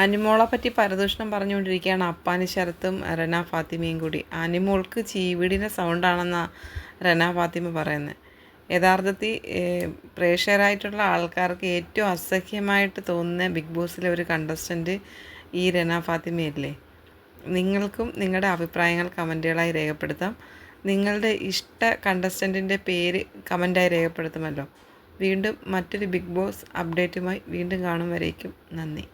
അനിമോളെ പറ്റി പരദൂഷണം പറഞ്ഞുകൊണ്ടിരിക്കുകയാണ് അപ്പാനി ശരത്തും റന ഫാത്തിമയും കൂടി. അനിമോൾക്ക് ചീവിടിന്റെ സൗണ്ടാണെന്നാണ് റന ഫാത്തിമ പറയുന്നത് യഥാർത്ഥത്തിൽ പ്രേക്ഷകരായിട്ടുള്ള ആൾക്കാർക്ക് ഏറ്റവും അസഹ്യമായിട്ട് തോന്നുന്ന ബിഗ് ബോസിലെ ഒരു കണ്ടസ്റ്റന്റ് ഈ റന ഫാത്തിമയല്ലേ? നിങ്ങൾക്കും നിങ്ങളുടെ അഭിപ്രായങ്ങൾ കമന്റുകളായി രേഖപ്പെടുത്താം. നിങ്ങളുടെ ഇഷ്ട കണ്ടസ്റ്റന്റിന്റെ പേര് കമന്റായി രേഖപ്പെടുത്തുമല്ലോ. വീണ്ടും മറ്റൊരു ബിഗ് ബോസ് അപ്ഡേറ്റുമായി വീണ്ടും കാണും വരേക്കും. നന്ദി.